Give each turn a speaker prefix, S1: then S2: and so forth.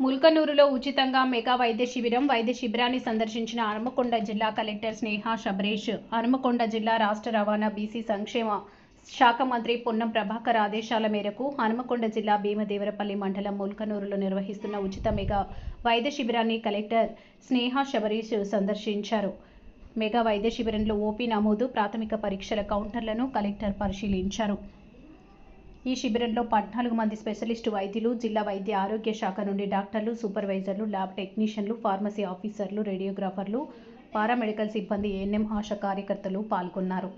S1: ముల్కనూరులో ఉచితంగా మెగా వైద్య శిబిరం వైద్య శిబిరాన్ని సందర్శించిన హనుమకొండ జిల్లా కలెక్టర్ స్నేహ శబరీష్ హనుమకొండ జిల్లా రాష్ట్ర రవాణా బీసీ సంక్షేమ శాఖ మంత్రి పొన్నం ప్రభాకర్ ఆదేశాల మేరకు హనుమకొండ జిల్లా భీమదేవరపల్లి మండలం ముల్కనూరులో నిర్వహిస్తున్న ఉచిత మెగా వైద్య శిబిరాన్ని కలెక్టర్ స్నేహ శబరీష్ సందర్శించారు. మెగా వైద్య శిబిరంలో ఓపీ నమోదు ప్రాథమిక పరీక్షల కౌంటర్లను కలెక్టర్ పరిశీలించారు. ఈ శిబిరంలో పద్నాలుగు మంది స్పెషలిస్టు వైద్యులు జిల్లా వైద్య ఆరోగ్య శాఖ నుండి డాక్టర్లు సూపర్వైజర్లు ల్యాబ్ టెక్నీషియన్లు ఫార్మసీ ఆఫీసర్లు రేడియోగ్రాఫర్లు పారామెడికల్ సిబ్బంది ఏఎన్ఎం ఆశా కార్యకర్తలు పాల్గొన్నారు.